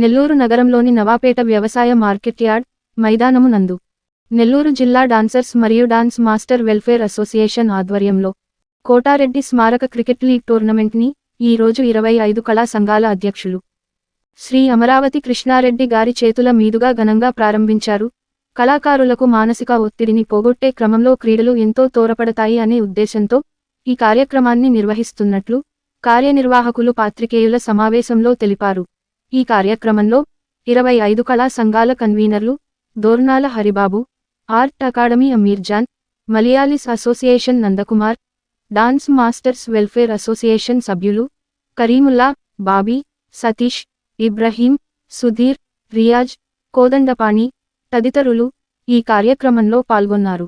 నెల్లూరు నగరంలోని నవాపేట వ్యవసాయ market yard మైదానము నందు. నెల్లూరు జిల్లా డాన్సర్స్ మరియు డాన్స్ మాస్టర్ వెల్ఫేర్ అసోసియేషన్ ఆధ్వర్యంలో కోటారెడ్డి స్మారక క్రికెట్ లీగ్ టోర్నమెంట్ని ఈ రోజు ఇరవై ఐదు కళా సంఘాల అధ్యక్షులు శ్రీ అమరావతి కృష్ణారెడ్డి గారి చేతుల మీదుగా ఘనంగా ప్రారంభించారు. కళాకారులకు మానసిక ఒత్తిడిని పోగొట్టే క్రమంలో క్రీడలు ఎంతో తోరపడతాయి అనే ఉద్దేశంతో ఈ కార్యక్రమాన్ని నిర్వహిస్తున్నట్లు కార్యనిర్వాహకులు పాత్రికేయుల సమావేశంలో తెలిపారు. ఈ కార్యక్రమంలో ఇరవై ఐదు కళా సంఘాల కన్వీనర్లు Dornala Haribabu art academy Amirjan Malayalis association Nandakumar dance masters welfare association సభ్యులు కరీముల్లా బాబీ సతీష్ ఇబ్రహీం సుధీర్ రియాజ్ కోదండపాణి తదితరులు ఈ కార్యక్రమంలో పాల్గొన్నారు.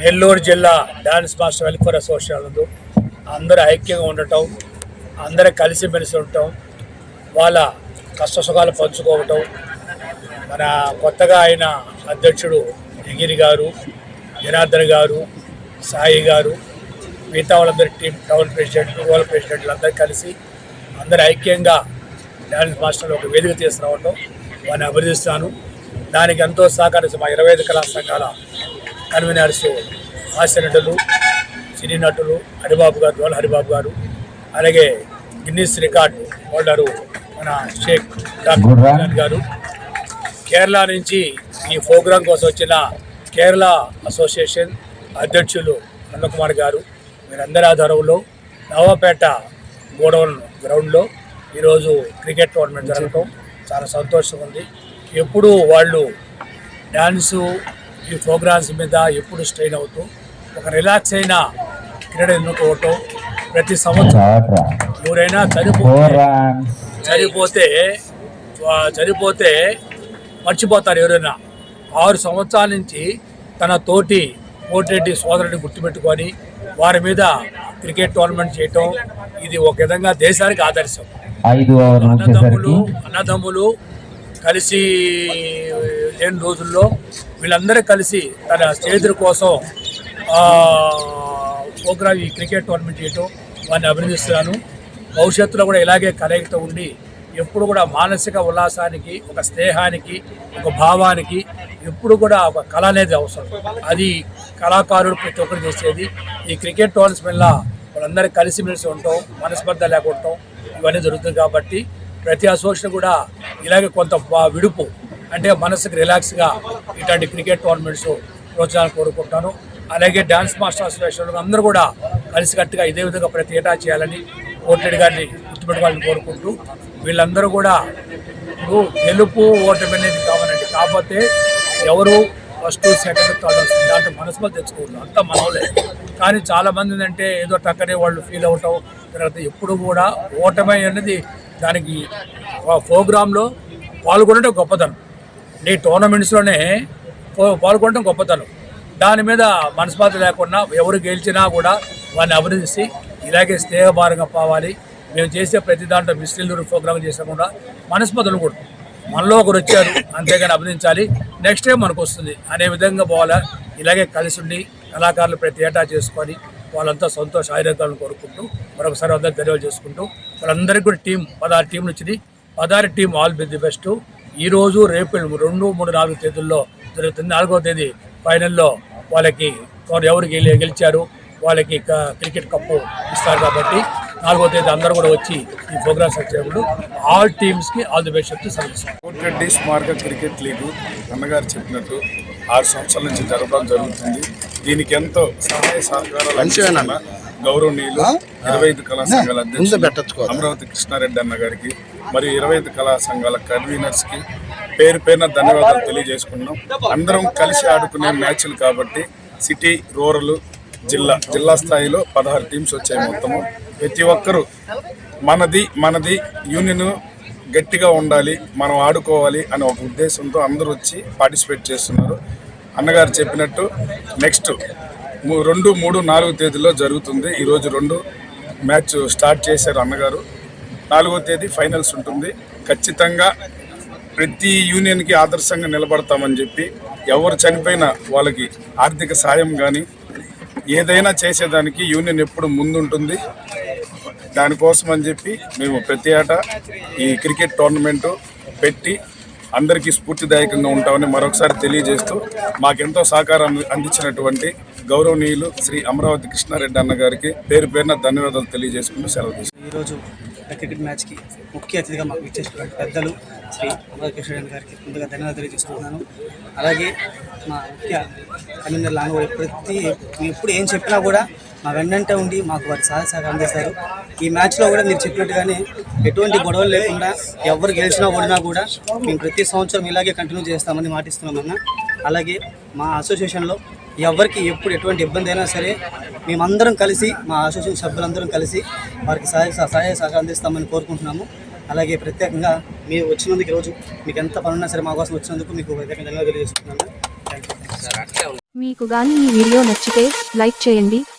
నెల్లూరు జిల్లా డాన్స్ మాస్టర్ వెల్ఫేర్ అసోసియేషన్ అందరూ ఐక్యంగా ఉండటం అందరూ కలిసిమెలిసి ఉండటం వాళ్ళ కష్ట సుఖాలు పంచుకోవటం. మన కొత్తగా అయిన అధ్యక్షుడు ఎగిరి గారు జనార్దన్ గారు సాయి గారు మిగతా వాళ్ళందరి టీం టౌన్ ప్రెసిడెంట్ రూరల్ ప్రెసిడెంట్లు అందరూ కలిసి అందరూ ఐక్యంగా డాన్స్ మాస్టర్లు ఒక వేదిక తీసుకురావటం. వారిని అభినందిస్తాను దానికి ఎంతో సహకరిస్తూ మా ఇరవై ఐదు కళా సంఘాల కన్వీనర్స్ హాస్య నటులు సినీ నటులు హరిబాబు గారు రోల్ హరిబాబు గారు అలాగే గిన్నీస్ రికార్డు హోల్డరు మన షేక్ డాక్టర్ గారు. కేరళ నుంచి ఈ ప్రోగ్రాం కోసం వచ్చిన కేరళ అసోసియేషన్ అధ్యక్షులు అన్నకుమార్ గారు మీరందరి ఆధారంలో నవాపేట గోడౌన్ గ్రౌండ్లో ఈరోజు క్రికెట్ టోర్నమెంట్ జరగటం. చాలా సంతోషంగా ఉంది. ఎప్పుడు వాళ్ళు డ్యాన్సు ఈ ప్రోగ్రామ్స్ మీద ఎప్పుడు స్ట్రెయిన్ అవుతూ ఒక రిలాక్స్ అయిన క్రీడ ఎన్నుకోవటం ప్రతి సంవత్సరం ఎవరైనా చనిపోతే చనిపోతే చనిపోతే మర్చిపోతారు ఎవరైనా. ఆరు సంవత్సరాల నుంచి తన తోటి పోటిరెడ్డి సోదరుడిని గుర్తుపెట్టుకొని వారి మీద క్రికెట్ టోర్నమెంట్ చేయటం ఇది ఒక విధంగా దేశానికి ఆదర్శం. అన్నదమ్ములు అన్నదమ్ములు కలిసి లేని రోజుల్లో వీళ్ళందరూ కలిసి తన స్నేహితుల కోసం ఆ, ప్రోగ్రామ్ ఈ క్రికెట్ టోర్నమెంట్ చేయటం వారిని అభినందిస్తున్నాను. భవిష్యత్తులో కూడా ఇలాగే కలయికతో ఉండి ఎప్పుడు కూడా మానసిక ఉల్లాసానికి ఒక స్నేహానికి ఒక భావానికి ఎప్పుడు కూడా ఒక కళ అనేది అవసరం. అది కళాకారుడు ప్రతి ఒక్కరు చేసేది. ఈ క్రికెట్ టోర్నమెంట్స్ వల్ల వాళ్ళందరూ కలిసిమెలిసి ఉండటం మనస్పర్ధ లేకుండటం ఇవన్నీ జరుగుతుంది కాబట్టి ప్రతి అసోసియేషన్ కూడా ఇలాగే కొంత విడుపు అంటే మనసుకు రిలాక్స్గా ఇట్లాంటి క్రికెట్ టోర్నమెంట్స్ ప్రోత్సాహాలు కోరుకుంటాను. అలాగే డ్యాన్స్ మాస్టర్ అసోసియేషన్ అందరూ కూడా కలిసికట్టుగా ఇదే విధంగా ప్రతి ఏటా చేయాలని కోటిరెడ్డి గారిని గుర్తుపెట్టుకోవాలని కోరుకుంటూ వీళ్ళందరూ కూడా ఇప్పుడు గెలుపు ఓటమి అనేది కావాలండి కాకపోతే ఎవరు ఫస్ట్ సెకండ్ థర్డ్ వస్తుంది. దాంట్లో మనసులో తెచ్చుకోవద్దు. అంతా మనవలే కానీ చాలామంది అంటే ఏంటంటే ఏదో టక్కనే వాళ్ళు ఫీల్ అవటం తర్వాత ఎప్పుడు కూడా ఓటమి అనేది దానికి ప్రోగ్రాంలో పాల్గొనడం గొప్పతనం. నీ టోర్నమెంట్స్లోనే పో- పాల్గొనడం గొప్పతనం. దాని మీద మనస్పాత లేకుండా ఎవరు గెలిచినా కూడా వారిని అభినందించి ఇలాగే స్నేహభారంగా పోవాలి. మేము చేసే ప్రతి దాంట్లో మిస్టిల్లూరు ప్రోగ్రామ్ చేసకుండా మనస్పతులు కూడా. మనలో ఒకరు వచ్చారు అంతేగాని అభినందించాలి. నెక్స్ట్ టైం మనకు వస్తుంది. అనే విధంగా పోవాలా? ఇలాగే కలిసి ఉండి కళాకారులు ప్రతి ఏటా చేసుకొని వాళ్ళంతా సంతోష ఆరోగ్యాలను కోరుకుంటూ మరొకసారి అందరూ ధన్యవాదాలు చేసుకుంటూ వాళ్ళందరికీ కూడా టీం పదహారు టీంలు వచ్చింది పదహారు team all be the best. ఈ రోజు రేపు రెండు మూడు నాలుగు తేదీల్లో జరుగుతుంది. నాలుగో తేదీ ఫైనల్లో వాళ్ళకి వారు ఎవరు గెలి గెలిచారు వాళ్ళకి క్రికెట్ కప్పు ఇస్తారు కాబట్టి నాలుగో తేదీ అందరూ కూడా వచ్చి ఈ ప్రోగ్రామ్ సక్సెస్ఫుల్ ఆల్ టీమ్స్కి ఆల్ ది బెస్ట్ చెప్తూ క్రికెట్ లీగు అన్నగారు చెప్పినట్టు ఆరు సంవత్సరాల నుంచి జరపడం జరుగుతుంది. దీనికి ఎంతో సహాయ సహకారాలు గౌరవనీయులు ఇరవై ఐదు కళా సంఘాల అధ్యక్షులు అమరావతి కృష్ణారెడ్డి అన్న గారికి మరియు ఇరవై ఐదు కళా సంఘాల కన్వీనర్స్కి పేరు పేరున ధన్యవాదాలు తెలియజేసుకున్నాం అందరం కలిసి ఆడుకునే మ్యాచ్లు కాబట్టి సిటీ రూరల్ జిల్లా జిల్లా స్థాయిలో పదహారు టీమ్స్ వచ్చాయి మొత్తము. ప్రతి ఒక్కరూ మనది మనది యూనియన్ గట్టిగా ఉండాలి మనం ఆడుకోవాలి అనే ఒక ఉద్దేశంతో అందరూ వచ్చి పార్టిసిపేట్ చేస్తున్నారు. అన్నగారు చెప్పినట్టు నెక్స్ట్ రెండు మూడు నాలుగు తేదీలో జరుగుతుంది. ఈరోజు రెండు మ్యాచ్ స్టార్ట్ చేశారు అన్నగారు. నాలుగో తేదీ ఫైనల్స్ ఉంటుంది. ఖచ్చితంగా ప్రతి యూనియన్కి ఆదర్శంగా నిలబడతామని చెప్పి ఎవరు చనిపోయినా వాళ్ళకి ఆర్థిక సాయం కానీ ఏదైనా చేసేదానికి యూనియన్ ఎప్పుడు ముందుంటుంది. దానికోసం అని చెప్పి మేము ప్రతి ఆట ఈ క్రికెట్ టోర్నమెంటు పెట్టి అందరికీ స్ఫూర్తిదాయకంగా ఉంటామని మరొకసారి తెలియజేస్తూ మాకెంతో సహకారం అందించినటువంటి గౌరవనీయులు శ్రీ అమరావతి కృష్ణారెడ్డి అన్న గారికి పేరు పేరున ధన్యవాదాలు తెలియజేసుకుంటూ సెలవు తీసుకుంటాం ఈరోజు క్రికెట్ మ్యాచ్కి ముఖ్య అతిథిగా మాకు ఇచ్చేసినటువంటి పెద్దలు శ్రీ అమరకిషోర్ గారికి ముందుగా ధన్యవాదాలు తెలియజేసుకుంటున్నాను అలాగే మా ముఖ్య కన్వీనర్ లాంగ్ ప్రతి ఎప్పుడు ఏం చెప్పినా కూడా మా వెన్నంటే ఉండి మాకు వారి సహాయ సహకారం అందిస్తారు ఈ మ్యాచ్లో కూడా మీరు చెప్పినట్టుగానే ఎటువంటి గొడవలు లేకుండా ఎవరు గెలిచినా ఓడినా కూడా మేము ప్రతి సంవత్సరం ఇలాగే కంటిన్యూ చేస్తామని మాటిస్తున్నామన్న. అలాగే మా అసోసియేషన్లో ఎవరికి ఎప్పుడు ఎటువంటి ఇబ్బంది అయినా సరే మేమందరం కలిసి మా అసోసియేషన్ సభ్యులందరం కలిసి వారికి సహాయ సహాయ సహకారం అందిస్తామని కోరుకుంటున్నాము. అలాగే ప్రత్యేకంగా మీరు వచ్చినందుకు ఈరోజు మీకు ఎంత పని ఉన్నా సరే మా కోసం వచ్చినందుకు మీకు ప్రత్యేకంగా ధన్యవాదాలు తెలియజేస్తున్నాను మీకు గాని ఈ వీడియో నచ్చితే లైక్ చేయండి